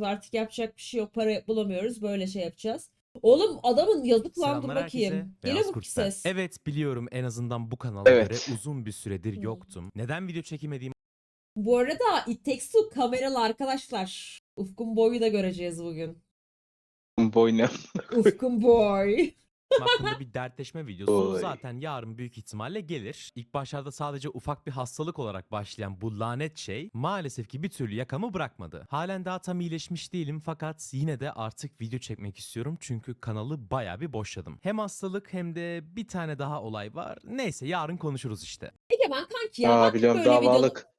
bulamıyoruz artık yapacak bir şey yok para bulamıyoruz böyle şey yapacağız. Oğlum adamın yazık lan dur Selamlar herkese. bakayım. Beyaz Geliyor mu Kurt ki ben. ses? Evet biliyorum en azından bu kanala Evet. göre uzun bir süredir Hmm. yoktum. Neden video çekemediğimi Bu arada It Takes Two kameralı arkadaşlar. Ufkun boyu da göreceğiz bugün. Boynu. Ufkun boy. Hakkında bir dertleşme videosu Oy. zaten yarın büyük ihtimalle gelir. İlk başlarda sadece ufak bir hastalık olarak başlayan bu lanet şey maalesef ki bir türlü yakamı bırakmadı. Halen daha tam iyileşmiş değilim fakat yine de artık video çekmek istiyorum çünkü kanalı baya bir boşladım. Hem hastalık hem de bir tane daha olay var. Neyse yarın konuşuruz işte. Egemen kanki ya Aa ben biliyorum böyle, videolar, davalık.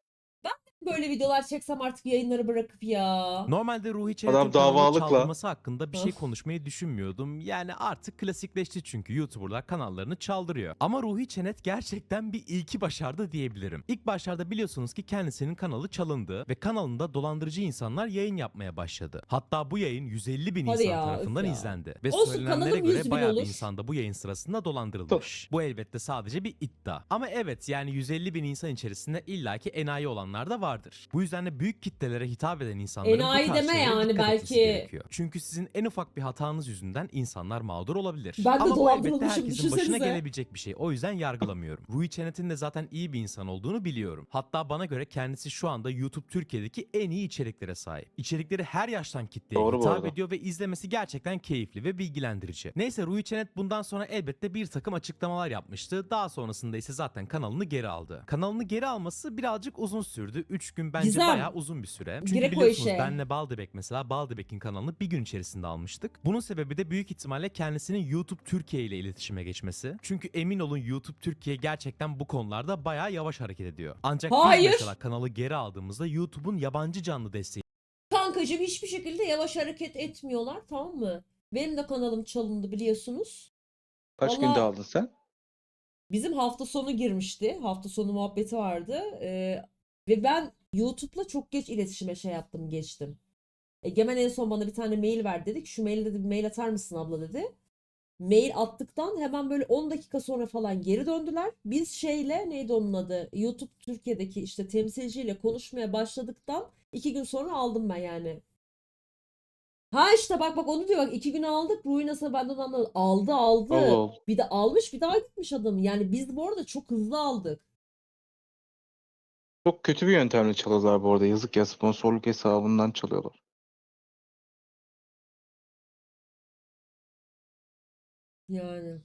Böyle videolar çeksem artık yayınları bırakıp ya. Normalde Ruhi Adam Çelik'in kanalını davalıkla. çaldırması hakkında bir şey Of. konuşmayı düşünmüyordum. Yani artık klasikleşti çünkü YouTuber'lar kanallarını çaldırıyor. Ama Ruhi Çenet gerçekten bir ilki başardı diyebilirim. İlk başlarda biliyorsunuz ki kendisinin kanalı çalındı ve kanalında dolandırıcı insanlar yayın yapmaya başladı. Hatta bu yayın 150 bin Hadi insan ya, öf tarafından ya. izlendi. Ve Olsun, söylenenlere kanalım 100 göre bayağı bir olur. insan da bu yayın sırasında dolandırılmış. Bu elbette sadece bir iddia. Ama evet yani 150 bin insan içerisinde illaki enayi olanlar da vardır. Bu yüzden de büyük kitlelere hitap eden insanların Enayi bu tarz deme şeylere yani, dikkat etmesi belki- gerekiyor. Çünkü sizin en ufak bir hatanız yüzünden insanlar mağdur olabilir. Ben de Ama bu elbette dolandırılmışım, herkesin başına düşünsenize. gelebilecek bir şey. O yüzden yargılamıyorum. Rui Çenet'in de zaten iyi bir insan olduğunu biliyorum. Hatta bana göre kendisi şu anda YouTube Türkiye'deki en iyi içeriklere sahip. İçerikleri her yaştan kitleye Doğru bu hitap arada. ediyor ve izlemesi gerçekten keyifli ve bilgilendirici. Neyse Rui Çenet bundan sonra elbette bir takım açıklamalar yapmıştı. Daha sonrasında ise zaten kanalını geri aldı. Kanalını geri alması birazcık uzun sürdü. 3 gün bence Gizem. bayağı uzun bir süre. Çünkü Direkt o biliyorsunuz işe. benle Baldebek mesela Baldebek'in kanalını bir gün içerisinde almıştık. Bunun sebebi de büyük ihtimalle kendisinin YouTube Türkiye ile iletişime geçmesi. Çünkü emin olun YouTube Türkiye gerçekten bu konularda bayağı yavaş hareket ediyor. Ancak Hayır. biz mesela kanalı geri aldığımızda YouTube'un yabancı canlı desteği Kankacığım hiçbir şekilde yavaş hareket etmiyorlar tamam mı? Benim de kanalım çalındı biliyorsunuz. Kaç Vallahi- günde aldın sen? Bizim hafta sonu girmişti. Hafta sonu muhabbeti vardı. Ee, ve ben YouTube'la çok geç iletişime şey yaptım, geçtim. Egemen en son bana bir tane mail ver dedi ki şu maili dedi bir mail atar mısın abla dedi. Mail attıktan hemen böyle 10 dakika sonra falan geri döndüler. Biz şeyle neydi onun adı? YouTube Türkiye'deki işte temsilciyle konuşmaya başladıktan iki gün sonra aldım ben yani. Ha işte bak bak onu diyor bak iki gün aldık. Ruhi nasıl benden. Aldı aldı. Allah Allah. Bir de almış bir daha gitmiş adam. Yani biz bu arada çok hızlı aldık. Çok kötü bir yöntemle çalıyorlar bu arada. Yazık ya sponsorluk hesabından çalıyorlar. Yani.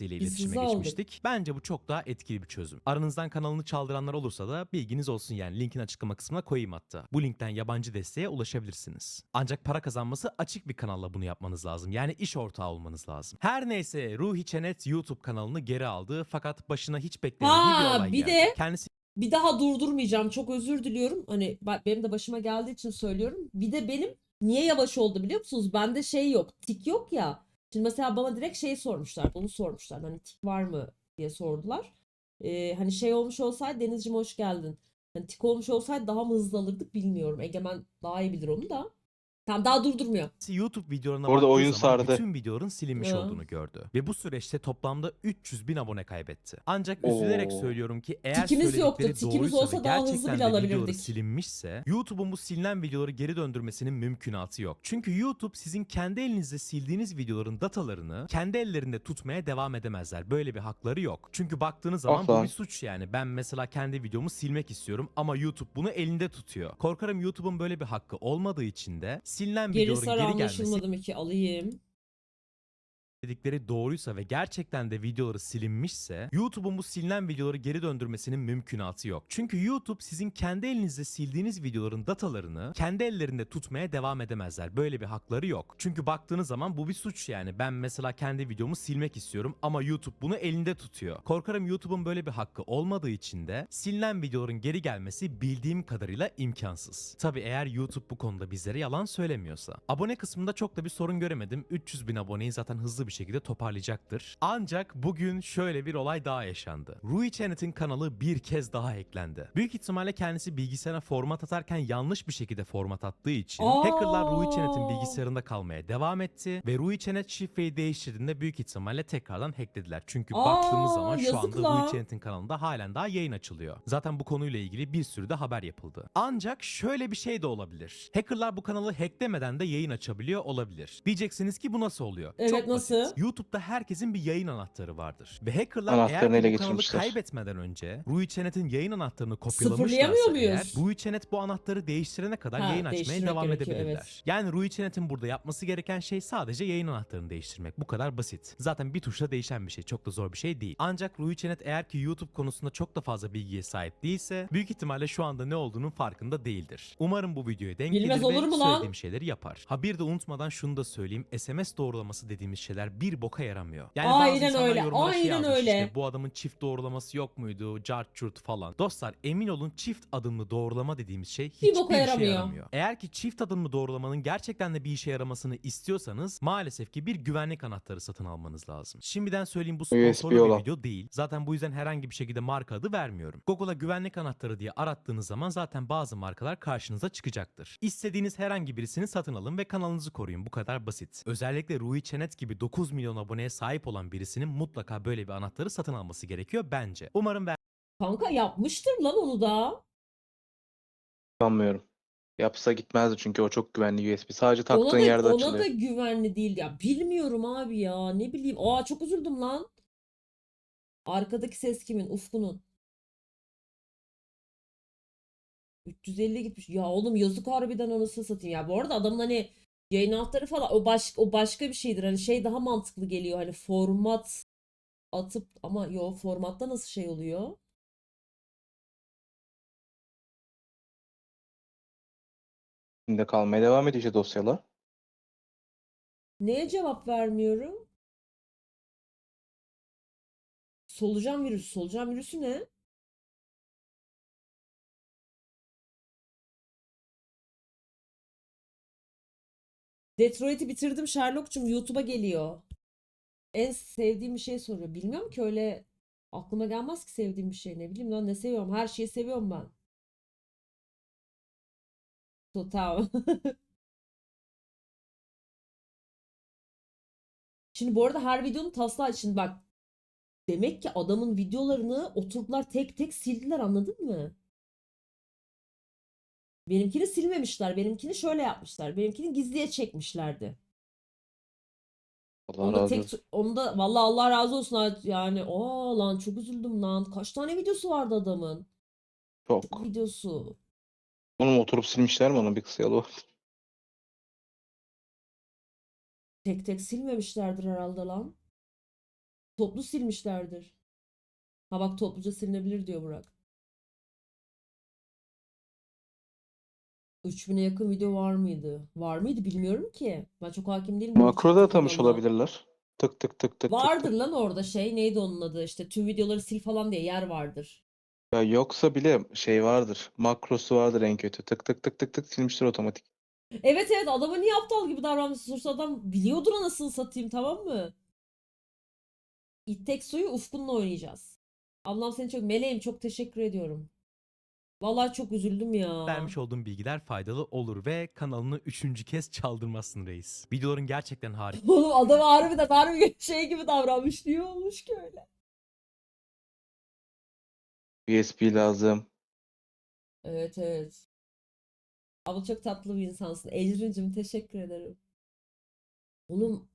ile Biz iletişime hızlı aldık. geçmiştik. Bence bu çok daha etkili bir çözüm. Aranızdan kanalını çaldıranlar olursa da bilginiz olsun yani linkin açıklama kısmına koyayım hatta. Bu linkten yabancı desteğe ulaşabilirsiniz. Ancak para kazanması açık bir kanalla bunu yapmanız lazım. Yani iş ortağı olmanız lazım. Her neyse Ruhi Çenet YouTube kanalını geri aldı fakat başına hiç beklemediği Ha, bir olay bir geldi. de- Kendisi Bir daha durdurmayacağım. Çok özür diliyorum. Hani benim de başıma geldiği için söylüyorum. Bir de benim niye yavaş oldu biliyor musunuz? Bende şey yok. Tik yok ya. Şimdi mesela bana direkt şey sormuşlar. Bunu sormuşlar. Hani tik var mı diye sordular. Ee, hani şey olmuş olsaydı Denizciğim hoş geldin. Hani tik olmuş olsaydı daha mı hızlı alırdık bilmiyorum. Egemen daha iyi bilir onu da. Tamam daha durdurmuyor. YouTube videolarına Orada baktığı oyun zaman sardı. bütün videoların silinmiş Ya. olduğunu gördü. Ve bu süreçte toplamda 300 bin abone kaybetti. Ancak üzülerek Oo. söylüyorum ki eğer Tikimiz yoktu. söyledikleri Tikimiz doğruysa olsa ve daha hızlı gerçekten bile de videoları alabilirdik. silinmişse YouTube'un bu silinen videoları geri döndürmesinin mümkünatı yok. Çünkü YouTube sizin kendi elinizde sildiğiniz videoların datalarını kendi ellerinde tutmaya devam edemezler. Böyle bir hakları yok. Çünkü baktığınız zaman bu Asla. bir suç yani. Ben mesela kendi videomu silmek istiyorum ama YouTube bunu elinde tutuyor. Korkarım YouTube'un böyle bir hakkı olmadığı için de silinen Geri videoların sarı geri gelmesi anlaşılmadı mı ki alayım. Dedikleri doğruysa ve gerçekten de videoları silinmişse YouTube'un bu silinen videoları geri döndürmesinin mümkünatı yok. Çünkü YouTube sizin kendi elinizde sildiğiniz videoların datalarını kendi ellerinde tutmaya devam edemezler. Böyle bir hakları yok. Çünkü baktığınız zaman bu bir suç yani. Ben mesela kendi videomu silmek istiyorum ama YouTube bunu elinde tutuyor. Korkarım YouTube'un böyle bir hakkı olmadığı için de silinen videoların geri gelmesi bildiğim kadarıyla imkansız. Tabi eğer YouTube bu konuda bizlere yalan söylemiyorsa. Abone kısmında çok da bir sorun göremedim. 300 bin aboneyi zaten hızlı bir bir şekilde toparlayacaktır. Ancak bugün şöyle bir olay daha yaşandı. Rui Chenet'in kanalı bir kez daha eklendi. Büyük ihtimalle kendisi bilgisayarına format atarken yanlış bir şekilde format attığı için Aa! hackerlar Rui Chenet'in bilgisayarında kalmaya devam etti ve Rui Chenet şifreyi değiştirdiğinde büyük ihtimalle tekrardan hacklediler. Çünkü Aa, baktığımız zaman şu anda la. Rui Chenet'in kanalında halen daha yayın açılıyor. Zaten bu konuyla ilgili bir sürü de haber yapıldı. Ancak şöyle bir şey de olabilir. Hackerlar bu kanalı hacklemeden de yayın açabiliyor olabilir. Diyeceksiniz ki bu nasıl oluyor? Evet, Çok nasıl? basit. YouTube'da herkesin bir yayın anahtarı vardır. Ve hackerlar Anahtarını eğer ele bu kanalı geçirmişler. kaybetmeden önce Rui Chenet'in yayın anahtarını Sıfırlayamıyor kopyalamışlarsa eğer muyuz? Rui Chenet bu anahtarı değiştirene kadar Ha, yayın açmaya değiştirmek devam gerekiyor, edebilirler. evet. Yani Rui Chenet'in burada yapması gereken şey sadece yayın anahtarını değiştirmek. Bu kadar basit. Zaten bir tuşla değişen bir şey. Çok da zor bir şey değil. Ancak Rui Chenet eğer ki YouTube konusunda çok da fazla bilgiye sahip değilse büyük ihtimalle şu anda ne olduğunun farkında değildir. Umarım bu videoya denk Bilmez gelir olur ve mu lan? söylediğim şeyleri yapar. Ha bir de unutmadan şunu da söyleyeyim. SMS doğrulaması dediğimiz şeyler bir boka yaramıyor. Yani Aynen bazı insanlar öyle, yorumlara şey aynen yazmış öyle. işte bu adamın çift doğrulaması yok muydu? Cart çurt falan. Dostlar emin olun çift adımlı doğrulama dediğimiz şey hiçbir boka işe yaramıyor. yaramıyor. Eğer ki çift adımlı doğrulamanın gerçekten de bir işe yaramasını istiyorsanız maalesef ki bir güvenlik anahtarı satın almanız lazım. Şimdiden söyleyeyim bu sponsorlu bir video değil. Zaten bu yüzden herhangi bir şekilde marka adı vermiyorum. Google'a güvenlik anahtarı diye arattığınız zaman zaten bazı markalar karşınıza çıkacaktır. İstediğiniz herhangi birisini satın alın ve kanalınızı koruyun. Bu kadar basit. Özellikle Rui Chenet gibi 9 milyon aboneye sahip olan birisinin mutlaka böyle bir anahtarı satın alması gerekiyor bence. Umarım Kanka yapmıştır lan onu da. Sanmıyorum. Yapsa gitmezdi çünkü o çok güvenli USB. Sadece Ona taktığın da, yerde ona açılıyor. da güvenli değil ya. Bilmiyorum abi ya. Ne bileyim. Aa çok üzüldüm lan. Arkadaki ses kimin? Ufku'nun. 350 gitmiş. Ya oğlum yazık harbiden anasını satayım ya. Bu arada adamın hani yayın anahtarı falan o baş, o başka bir şeydir. Hani şey daha mantıklı geliyor. Hani format atıp ama yo formatta nasıl şey oluyor? Şimdi kalmaya devam işte dosyalar. Neye cevap vermiyorum? Solucan virüsü. Solucan virüsü ne? Detroit'i bitirdim Sherlock'cum YouTube'a geliyor. En sevdiğim bir şey soruyor. Bilmiyorum ki öyle aklıma gelmez ki sevdiğim bir şey. Ne bileyim lan ne seviyorum. Her şeyi seviyorum ben. Total. Şimdi bu arada her videonun taslağı için bak demek ki adamın videolarını oturdular tek tek sildiler anladın mı? Benimkini silmemişler. Benimkini şöyle yapmışlar. Benimkini gizliye çekmişlerdi. Allah Onu razı tek olsun. onu da vallahi Allah razı olsun yani. Aa lan çok üzüldüm lan. Kaç tane videosu vardı adamın? Çok. Videosu. Onun oturup silmişler mi onu bir kısa yolu var. Tek tek silmemişlerdir herhalde lan. Toplu silmişlerdir. Ha bak topluca silinebilir diyor Burak. 3000'e yakın video var mıydı? Var mıydı bilmiyorum ki. Ben çok hakim değilim. Makroda atamış kanalına. olabilirler. Tık tık tık tık tık Vardır tık. lan orada şey neydi onun adı işte tüm videoları sil falan diye yer vardır. Ya yoksa bile şey vardır. Makrosu vardır en kötü. Tık tık tık tık tık silmiştir otomatik. Evet evet adama niye aptal gibi davranmışsın? Sonuçta adam biliyordur anasını satayım tamam mı? İt tek suyu Ufkun'la oynayacağız. Ablam seni çok meleğim çok teşekkür ediyorum. Vallahi çok üzüldüm ya. vermiş olduğum bilgiler faydalı olur ve kanalını üçüncü kez çaldırmazsın reis. Videoların gerçekten harika. Oğlum adam harbiden harbi şey gibi davranmış. Niye olmuş ki öyle? USB lazım. Evet evet. Ama çok tatlı bir insansın. Ecrin'cim teşekkür ederim. Oğlum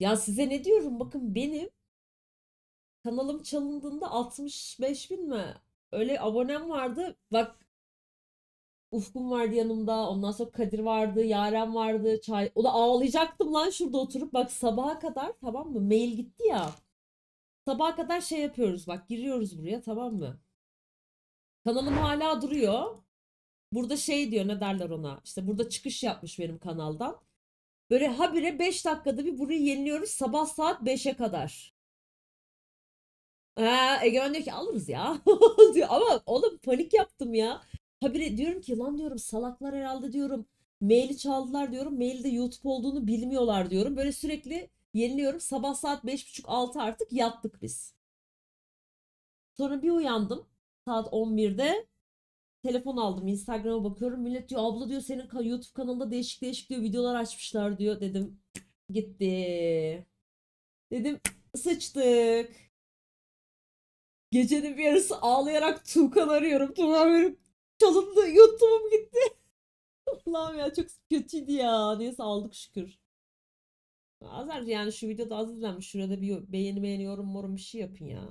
ya size ne diyorum bakın benim kanalım çalındığında 65 bin mi? Öyle abonem vardı. Bak Ufkum vardı yanımda. Ondan sonra Kadir vardı. Yaren vardı. Çay. O da ağlayacaktım lan şurada oturup. Bak sabaha kadar tamam mı? Mail gitti ya. Sabaha kadar şey yapıyoruz. Bak giriyoruz buraya tamam mı? Kanalım hala duruyor. Burada şey diyor ne derler ona. İşte burada çıkış yapmış benim kanaldan. Böyle habire 5 dakikada bir burayı yeniliyoruz sabah saat 5'e kadar. Ha, Egemen diyor ki alırız ya. diyor. Ama oğlum panik yaptım ya. Habire diyorum ki lan diyorum salaklar herhalde diyorum. Maili çaldılar diyorum. Mailde YouTube olduğunu bilmiyorlar diyorum. Böyle sürekli Yeniliyorum. Sabah saat 5.30-6 artık yattık biz. Sonra bir uyandım. Saat 11'de telefon aldım. Instagram'a bakıyorum. Millet diyor abla diyor senin YouTube kanalında değişik değişik diyor videolar açmışlar diyor. Dedim gitti. Dedim sıçtık. Gecenin bir yarısı ağlayarak Tuğkan arıyorum. Tuğkan benim çalındı. YouTube'um gitti. Allah'ım ya çok kötüydü ya. Neyse aldık şükür. Azar yani şu videoda az izlenmiş. Şurada bir beğeni beğeni yorum morum bir şey yapın ya.